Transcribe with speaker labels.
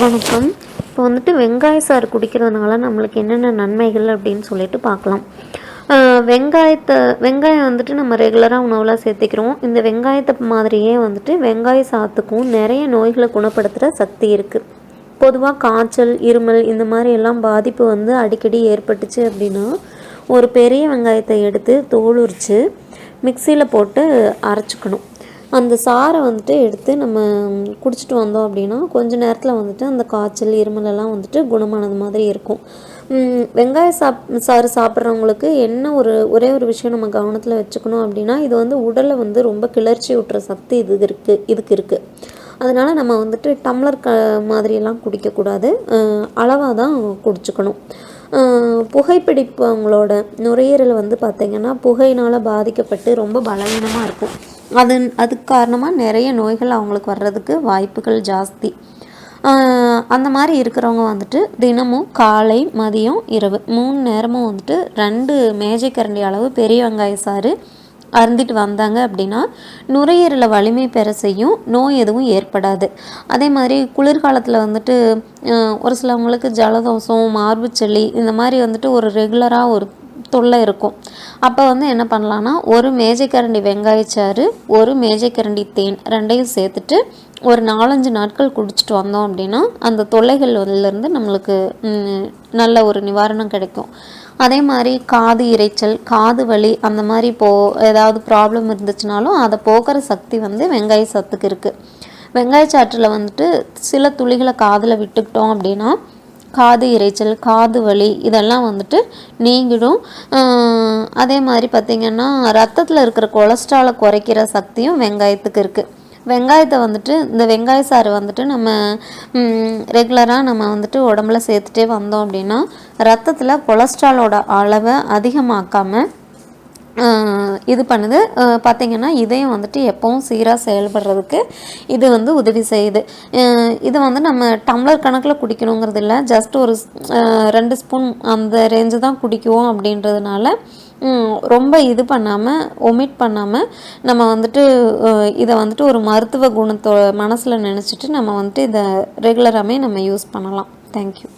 Speaker 1: வணக்கம். இப்போ வந்துட்டு வெங்காய சாறு குடிக்கிறதுனால நம்மளுக்கு என்னென்ன நன்மைகள் அப்படின்னு சொல்லிட்டு பார்க்கலாம். வெங்காயத்தை வெங்காயம் வந்துட்டு நம்ம ரெகுலராக உணவில் சேர்த்திக்கிறோம். இந்த வெங்காயத்தை மாதிரியே வந்துட்டு வெங்காய சாத்துக்கும் நிறைய நோய்களை குணப்படுத்துகிற சக்தி இருக்குது பொதுவாக காய்ச்சல் இருமல் இந்த மாதிரி எல்லாம் பாதிப்பு வந்து அடிக்கடி ஏற்பட்டுச்சு அப்படின்னா ஒரு பெரிய வெங்காயத்தை எடுத்து தோல் உரித்து மிக்சியில் போட்டு அரைச்சிக்கணும். அந்த சாறை வந்துட்டு எடுத்து நம்ம குடிச்சிட்டு வந்தோம் அப்படின்னா கொஞ்ச நேரத்தில் வந்துட்டு அந்த காய்ச்சல் இருமலெல்லாம் வந்துட்டு குணமானது மாதிரி இருக்கும். வெங்காய சாப் சாறு சாப்பிட்றவங்களுக்கு என்ன ஒரு ஒரே ஒரு விஷயம் நம்ம கவனத்தில் வச்சுக்கணும் அப்படின்னா இது வந்து உடலை வந்து ரொம்ப கிளர்ச்சி விட்டுற சக்தி இது இருக்குது இதுக்கு இருக்குது அதனால் நம்ம வந்துட்டு டம்ளர் க மாதிரியெல்லாம் குடிக்கக்கூடாது. அளவாக தான் குடிச்சுக்கணும். புகைப்பிடிப்பவங்களோட நுரையீரல் வந்து பார்த்திங்கன்னா புகையினால் பாதிக்கப்பட்டு ரொம்ப பலவீனமாக இருக்கும். அது அதுக்கு காரணமாக நிறைய நோய்கள் அவங்களுக்கு வர்றதுக்கு வாய்ப்புகள் ஜாஸ்தி. அந்த மாதிரி இருக்கிறவங்க வந்துட்டு தினமும் காலை மதியம் இரவு மூணு நேரமும் வந்துட்டு ரெண்டு மேஜைக்கரண்டி அளவு பெரிய வெங்காய சாறு அருந்திட்டு வந்தாங்க அப்படின்னா நுரையீரலை வலிமை பெற செய்யும் நோய் எதுவும் ஏற்படாது. அதே மாதிரி குளிர்காலத்தில் வந்துட்டு ஒரு சிலவங்களுக்கு ஜலதோஷம் மார்புச்சளி இந்த மாதிரி வந்துட்டு ஒரு ரெகுலராக ஒரு தொல்லை இருக்கும். அப்போ வந்து என்ன பண்ணலான்னா ஒரு மேஜைக்கரண்டி வெங்காயச்சாறு ஒரு மேஜைக்கரண்டி தேன் ரெண்டையும் சேர்த்துட்டு ஒரு நாலஞ்சு நாட்கள் குடிச்சிட்டு வந்தோம் அப்படின்னா அந்த தொல்லைகள்லேருந்து நம்மளுக்கு நல்ல ஒரு நிவாரணம் கிடைக்கும். அதே மாதிரி காது இரைச்சல் காது வலி அந்த மாதிரி போ ஏதாவது ப்ராப்ளம் இருந்துச்சுனாலும் அதை போக்குற சக்தி வந்து வெங்காய சத்துக்கு இருக்குது வெங்காய சாற்றில் வந்துட்டு சில துளிகளை காதில் விட்டுக்கிட்டோம் அப்படின்னா காது இரைச்சல் காது வலி இதெல்லாம் வந்துட்டு நீங்கிடும். அதே மாதிரி பார்த்திங்கன்னா ரத்தத்தில் இருக்கிற கொலஸ்ட்ராலை குறைக்கிற சக்தியும் வெங்காயத்துக்கு இருக்குது வெங்காயத்தை வந்துட்டு இந்த வெங்காய சாறு வந்துட்டு நம்ம ரெகுலராக நம்ம வந்துட்டு உடம்புல சேர்த்துட்டே வந்தோம் அப்படின்னா ரத்தத்தில் கொலஸ்ட்ராலோட அளவை அதிகமாக்காமல் இது பண்ணுது. பார்த்திங்கன்னா இதையும் இதயம் வந்துட்டு எப்பவும் சீராக செயல்படுறதுக்கு இது வந்து உதவி செய்யுது. இது வந்து நம்ம டம்ளர் கணக்கில் குடிக்கணுங்கிறது இல்லை. ஜஸ்ட் ஒரு ரெண்டு ஸ்பூன் அந்த ரேஞ்சு தான் குடிக்குவோம் அப்படின்றதுனால ரொம்ப இது பண்ணாமல் ஒமிட் பண்ணாமல் நம்ம வந்துட்டு இதை வந்துட்டு ஒரு மருத்துவ குணத்தோ மனசில் நினச்சிட்டு நம்ம வந்துட்டு இதை ரெகுலராகவே நம்ம யூஸ் பண்ணலாம். தேங்க்யூ